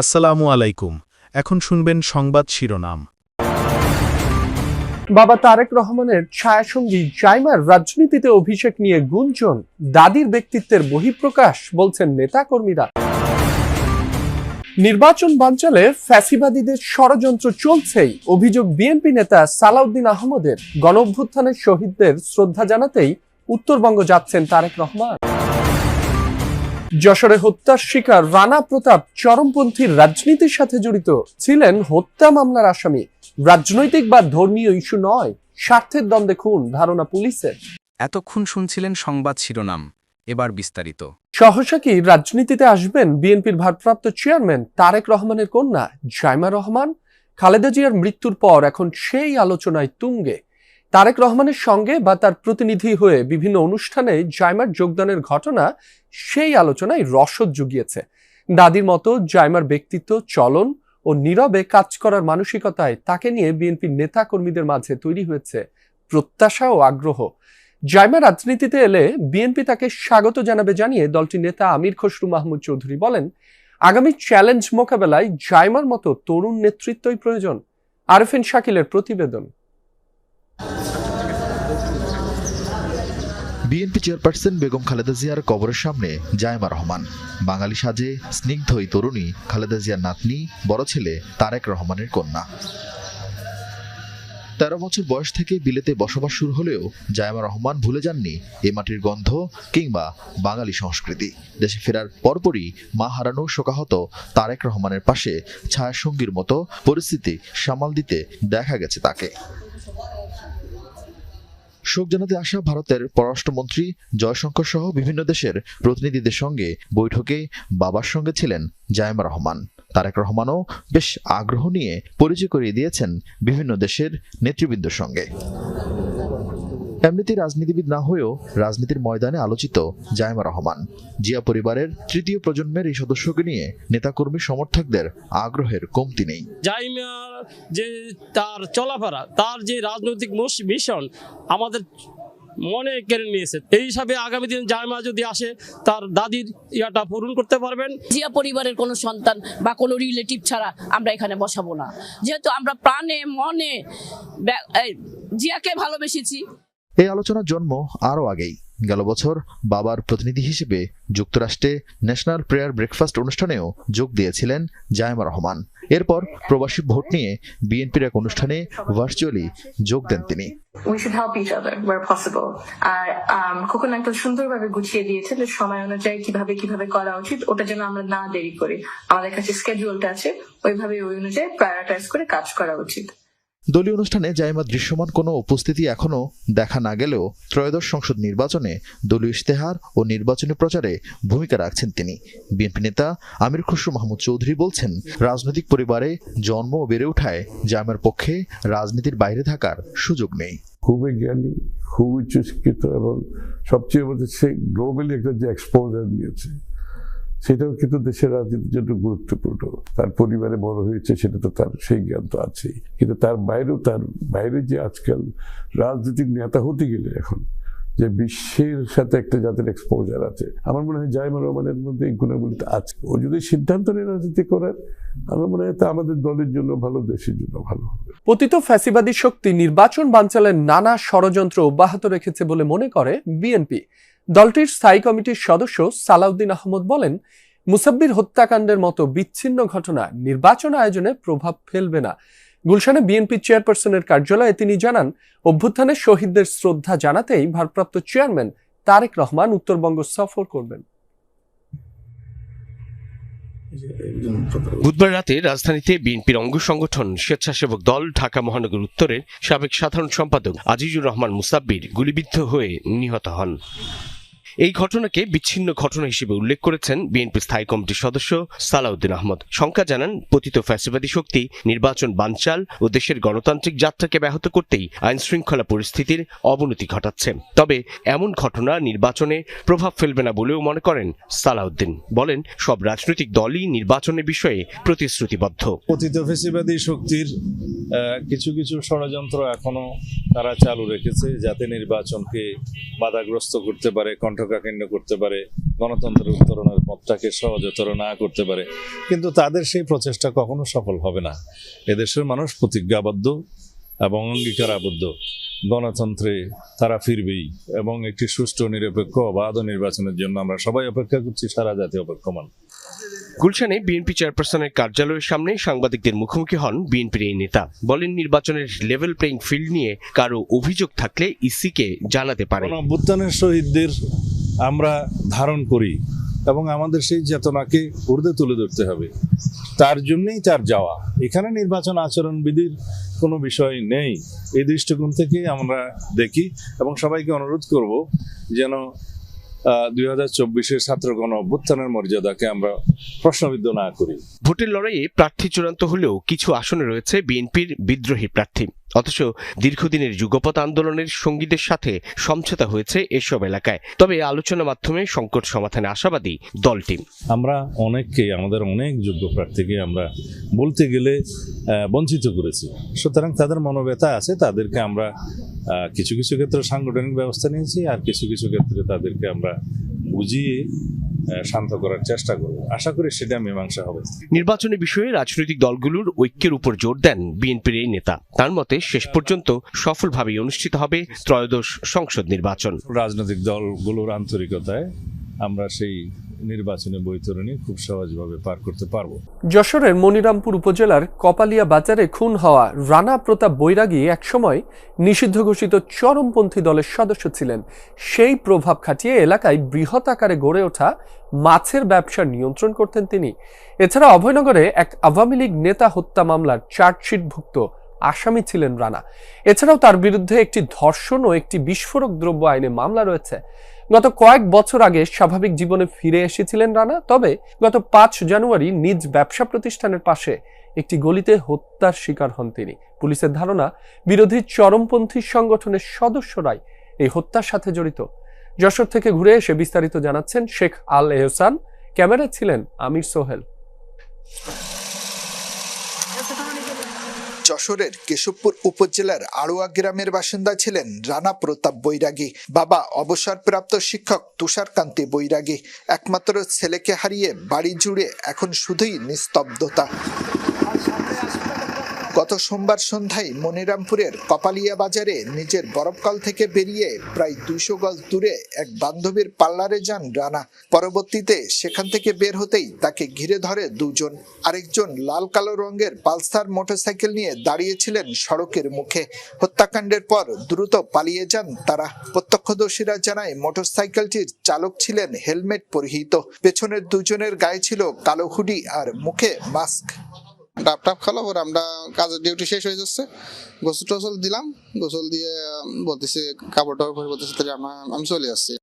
আসসালামু আলাইকুম। এখন শুনবেন সংবাদ শিরোনাম। বাবা তারেক রহমানের ছায়াসঙ্গী জাইমার রাজনীতিতে অভিষেক নিয়ে গুঞ্জন, দাদির ব্যক্তিত্বের বহিঃপ্রকাশ, বলছেন নেতাকর্মীরা। নির্বাচন বাঞ্চালে ফ্যাসিবাদীদের ষড়যন্ত্র চলছেই, অভিযোগ বিএনপি নেতা সালাউদ্দিন আহমদের। গণ অভ্যুত্থানের শহীদদের শ্রদ্ধা জানাতেই উত্তরবঙ্গ যাচ্ছেন তারেক রহমান। যশোরে হত্যার শিকার রানা প্রতাপ চরমপন্থীর রাজনীতির সাথে জড়িত ছিলেন হত্যা মামলার আসামি। রাজনৈতিক বা ধর্মীয় ইস্যু নয় স্বার্থের দ্বন্দ্বে খুন ধারণা পুলিশের। এতক্ষণ শুনছিলেন সংবাদ শিরোনাম এবার বিস্তারিত। সহসা কি রাজনীতিতে আসবেন বিএনপির ভারপ্রাপ্ত চেয়ারম্যান তারেক রহমানের কন্যা জাইমা রহমান? খালেদা জিয়ার মৃত্যুর পর এখন সেই আলোচনায় তুঙ্গে। তারেক রহমানের সঙ্গে বা তার প্রতিনিধি হয়ে বিভিন্ন অনুষ্ঠানে জাইমার যোগদানের ঘটনা, সেই আলোচনায় রসদ জুগিয়েছে। দাদির মতো জাইমার ব্যক্তিত্ব, চলন ও নীরবে কাজ করার মানসিকতায় তাকে নিয়ে বিএনপির নেতা কর্মীদের মাঝে তৈরি হয়েছে প্রত্যাশা ও আগ্রহ। জাইমা রাজনীতিতে এলে বিএনপি তাকে স্বাগত জানাবে জানিয়ে দলটির নেতা আমির খসরু মাহমুদ চৌধুরী বলেন, আগামী চ্যালেঞ্জ মোকাবেলায় জাইমার মতো তরুণ নেতৃত্বই প্রয়োজন। আরফিন শাকিলের প্রতিবেদন। বিএনপি চেয়ারপারসন বেগম খালেদা জিয়ার কবরের সামনে জায়মা রহমান। বাঙালি সাজে স্নিগ্ধ এই তরুণী খালেদা জিয়ার নাতনি, বড় ছেলে তারেক রহমানের কন্যা। তেরো বছর বয়স থেকে বিলেতে বসবাস শুরু হলেও জায়মা রহমান ভুলে যাননি এ মাটির গন্ধ কিংবা বাঙালি সংস্কৃতি। দেশে ফেরার পরপরই মা হারানো শোকাহত তারেক রহমানের পাশে ছায়াসঙ্গীর মতো পরিস্থিতি সামাল দিতে দেখা গেছে তাকে। শোক জানাতে আসা ভারতের পররাষ্ট্রমন্ত্রী জয়শঙ্কর সহ বিভিন্ন দেশের প্রতিনিধিদের সঙ্গে বৈঠকে বাবার সঙ্গে ছিলেন জায়মা রহমান। তারেক রহমানও বেশ আগ্রহ নিয়ে পরিচয় করিয়ে দিয়েছেন বিভিন্ন দেশের নেতৃবৃন্দের সঙ্গে। এমনিতে রাজনীতিবিদ না হয়েও রাজনীতির ময়দানে আলোচিত জায়মা রহমান। জিয়া পরিবারের তৃতীয় প্রজন্মের এই সদস্যকে নিয়ে নেতাকর্মী সমর্থকদের আগ্রহের কমতি নেই। জাইমিয়া যে তার চলাফেরা তার যে রাজনৈতিক মিশন আমাদের মনে কেড়ে নিয়েছে। এই হিসাবে আগামী দিন জাইমা যদি আসে তার দাদির ইয়াটা পূরণ করতে পারবেন। জিয়া পরিবারের কোনো সন্তান বা কোনো রিলেটিভ ছাড়া আমরা এখানে বসাবো না। যেহেতু আমরা প্রাণে মনে এই, জিয়াকে ভালোবেসেছি। এই আলোচনার জন্ম আরও আগেই। গেল বছর বাবার প্রতিনিধি হিসেবে যুক্তরাষ্ট্রে ন্যাশনাল প্রেয়ার ব্রেকফাস্ট অনুষ্ঠানেও যোগ দিয়েছিলেন জায়মা রহমান। এরপর প্রবাসী ভোট নিয়ে বিএনপির এক অনুষ্ঠানে ভার্চুয়ালি যোগ দেন তিনি। খোকন আঙ্কেল সুন্দরভাবে গুছিয়ে দিয়েছে যে সময় অনুযায়ী কীভাবে কীভাবে করা উচিত, ওটা যেন আমরা না দেরি করি। আমাদের কাছে স্কেডিউলটা আছে, ওইভাবে ওই অনুযায়ী প্রায়োরিটাইজ করে কাজ করা উচিত। দলীয় অনুষ্ঠানে জাইমা দৃশ্যমান কোনো উপস্থিতি এখনও দেখা না গেলেও ত্রয়োদশ সংসদ নির্বাচনে দলীয় ইশতেহার ও নির্বাচনী প্রচারে ভূমিকা রাখছেন তিনি। বিএনপি নেতা আমির খসরু মাহমুদ চৌধুরী বলছেন, রাজনৈতিক পরিবারে জন্ম ও বেড়ে ওঠায় জাইমার পক্ষে রাজনীতির বাইরে থাকার সুযোগ নেই। খুবই জ্ঞানী খুব উচ্চশিক্ষিত এবং সবচেয়ে বলতে সে গ্লোবালি একটা যে এক্সপোজার নিয়েছে। সেটাও কিন্তু দেশের রাজনীতির জন্য গুরুত্বপূর্ণ। তার পরিবারে বড় হয়েছে, সেটা তো তার, সেই জ্ঞান তো আছেই। কিন্তু তার বাইরেও তার, বাইরে যে আজকাল রাজনৈতিক নেতা হতে গেলে এখন যে বিশ্বের সাথে একটা যাদের এক্সপোজার আছে। আমার মনে হয় জাইমা রহমানের মধ্যে এই গুণাবলী আছে। ও যদি সিদ্ধান্ত নেয় রাজনীতি করার আমার মনে হয় তা আমাদের দলের জন্য ভালো, দেশের জন্য ভালো পতিত ফ্যাসিবাদী শক্তি নির্বাচন বানচালের নানা ষড়যন্ত্র অব্যাহত রেখেছে বলে মনে করে বিএনপি। দলটির স্থায়ী কমিটির সদস্য সালাউদ্দিন আহমদ বলেন, মুসাব্বির হত্যাকাণ্ডের মতো বিচ্ছিন্ন ঘটনা নির্বাচন আয়োজনে প্রভাব ফেলবে না। গুলশানে বিএনপি চেয়ারপারসনের কার্যালয়ে তিনি জানান, অভ্যুত্থানে শহীদদের শ্রদ্ধা জানাতেই ভারপ্রাপ্ত চেয়ারম্যান তারেক রহমান উত্তরবঙ্গ সফর করবেন। বুধবার রাতে রাজধানীতে বিএনপির অঙ্গ সংগঠন স্বেচ্ছাসেবক দল ঢাকা মহানগর উত্তরের সাবেক সাধারণ সম্পাদক আজিজুর রহমান মুসাব্বির গুলিবিদ্ধ হয়ে নিহত হন। এই ঘটনাকে বিচ্ছিন্ন ঘটনা হিসেবে উল্লেখ করেছেন বিএনপি স্থায়ী কমিটির সদস্য সালাউদ্দিন আহমদ। শঙ্কা জানান, পতিত ফ্যাসিবাদী শক্তি, নির্বাচন বানচাল ও দেশের গণতান্ত্রিক যাত্রাকে ব্যাহত করতেই আইন শৃঙ্খলা পরিস্থিতির অবনতি ঘটাচ্ছে। তবে এমন ঘটনা নির্বাচনে প্রভাব ফেলবে না বলেও মনে করেন সালাউদ্দিন। বলেন, সব রাজনৈতিক দলই নির্বাচনের বিষয়ে প্রতিশ্রুতিবদ্ধ। পতিত ফেসিবাদী শক্তির কিছু কিছু ষড়যন্ত্র এখনও তারা চালু রেখেছে যাতে নির্বাচনকে বাধাগ্রস্ত করতে পারে কোষ্ঠকাঠিন্য করতে পারে, গণতন্ত্রের উত্তরণের পথটাকে সহজতর না করতে পারে। কিন্তু তাদের সেই প্রচেষ্টা কখনো সফল হবে না। এদেশের মানুষ প্রতিজ্ঞাবদ্ধ এবং অঙ্গীকার আবদ্ধ গণতন্ত্রে তারা ফিরবেই এবং একটি সুষ্ঠু, নিরপেক্ষ অবাধ নির্বাচনের জন্য আমরা সবাই অপেক্ষা করছি, সারা জাতি অপেক্ষমান। গুলশানে বিএনপি চেয়ারপারসনের কার্যালয়ের সামনে সাংবাদিকদের মুখোমুখি হন বিএনপির এই নেতা। বলেন, নির্বাচনের লেভেল প্লেইং ফিল্ড নিয়ে কারও অভিযোগ থাকলে ইসিকে জানাতে পারে। অভ্যুত্থানের শহীদদের আমরা ধারণ করি এবং আমাদের সেই চেতনাকে ঊর্ধ্বে তুলে ধরতে হবে। তার জন্যই তার যাওয়া। এখানে নির্বাচন আচরণবিধির কোনো বিষয় নেই। এই দৃষ্টিকোণ থেকে আমরা দেখি এবং সবাইকে অনুরোধ করব যেন দুই হাজার চব্বিশের ছাত্র গণ অভ্যুত্থানের মর্যাদাকে আমরা প্রশ্নবিদ্ধ না করি। ভোটের লড়াইয়ে প্রার্থী চূড়ান্ত হলেও কিছু আসনে রয়েছে বিএনপির বিদ্রোহী প্রার্থী। অথচ দীর্ঘদিনের যুগপৎ আন্দোলনের সঙ্গীদের সাথে সমঝোতা হয়েছে এসব এলাকায়। তবে আলোচনার মাধ্যমে সংকট সমাধানে আশাবাদী দলটি আমরা অনেককে আমাদের অনেক যোগ্য প্রার্থীকে আমরা বলতে গেলে বঞ্চিত করেছি। সুতরাং তাদের মনোব্যথা আছে তাদেরকে আমরা কিছু কিছু ক্ষেত্রে সাংগঠনিক ব্যবস্থা নিয়েছি আর কিছু কিছু ক্ষেত্রে তাদেরকে আমরা বুঝিয়ে শান্ত করার চেষ্টা করব। আশা করি সেটা মীমাংসা হবে। নির্বাচনী বিষয়ে রাজনৈতিক দলগুলোর ঐক্যের উপর জোর দেন বিএনপির এই নেতা। তার মতে শেষ পর্যন্ত সফলভাবে অনুষ্ঠিত হবে ত্রয়োদশ সংসদ নির্বাচন। রাজনৈতিক দলগুলোর আন্তরিকতায় আমরা সেই নির্বাচনী বৈতরণী খুব সহজভাবে পার করতে পারব। যশোরের মনিরামপুর উপজেলার কপালিয়া বাজারে খুন হওয়া রানা প্রতাপ বৈরাগী একসময় নিষিদ্ধ ঘোষিত চরমপন্থী দলের সদস্য ছিলেন। সেই প্রভাব খাটিয়ে এলাকায় বৃহৎ আকারে গড়ে ওঠা মাছের ব্যবসা নিয়ন্ত্রণ করতেন তিনি। এছাড়া অভয়নগরে এক আওয়ামী লীগ নেতা হত্যা মামলার চার্জশিটভুক্ত আসামি ছিলেন রানা। এছাড়াও তার বিরুদ্ধে একটি ধর্ষণ ও একটি বিস্ফোরক দ্রব্য আইনে মামলা রয়েছে। গত কয়েক বছর আগে স্বাভাবিক জীবনে ফিরে এসেছিলেন রানা, তবে গত পাঁচ জানুয়ারি নিজ ব্যবসা প্রতিষ্ঠানের পাশে একটি গলিতে হত্যার শিকার হন তিনি। পুলিশের ধারণা, বিরোধী চরমপন্থী সংগঠনের সদস্যরাই এই হত্যার সাথে জড়িত। যশোর থেকে ঘুরে এসে বিস্তারিত জানাচ্ছেন শেখ আল এহসান ক্যামেরায় ছিলেন আমির সোহেল। যশোরের কেশবপুর উপজেলার আড়ুয়া গ্রামের বাসিন্দা ছিলেন রানা প্রতাপ বৈরাগী। বাবা অবসরপ্রাপ্ত শিক্ষক তুষারকান্তি বৈরাগী। একমাত্র ছেলেকে হারিয়ে বাড়ি জুড়ে এখন শুধুই নিস্তব্ধতা। গত সোমবার সন্ধ্যায় মনিরামপুরের কপালিয়া বাজারে নিজের বরফকাল থেকে বেরিয়ে প্রায় দুইশো গজ দূরে এক বান্ধবীর পার্লারে যান রানা। পরবর্তীতে সেখান থেকে বের হতেই তাকে ঘিরে ধরে দুজন। আরেকজন লাল কালো রঙের পালসার মোটরসাইকেল নিয়ে দাঁড়িয়েছিলেন সড়কের মুখে। হত্যাকাণ্ডের পর দ্রুত পালিয়ে যান তারা। প্রত্যক্ষদর্শীরা জানায়, মোটরসাইকেলটির চালক ছিলেন হেলমেট পরিহিত। পেছনের দুজনের গায়ে ছিল কালো হুডি আর মুখে মাস্ক। ডাব টাপ খেলো পরে আমরা কাজের ডিউটি শেষ হয়ে যাচ্ছে। গোসল টোসল দিলাম, গোসল দিয়ে বলতেছে কাপড় টাপড় পরে বলতেছে, তাহলে আমি চলে আসছি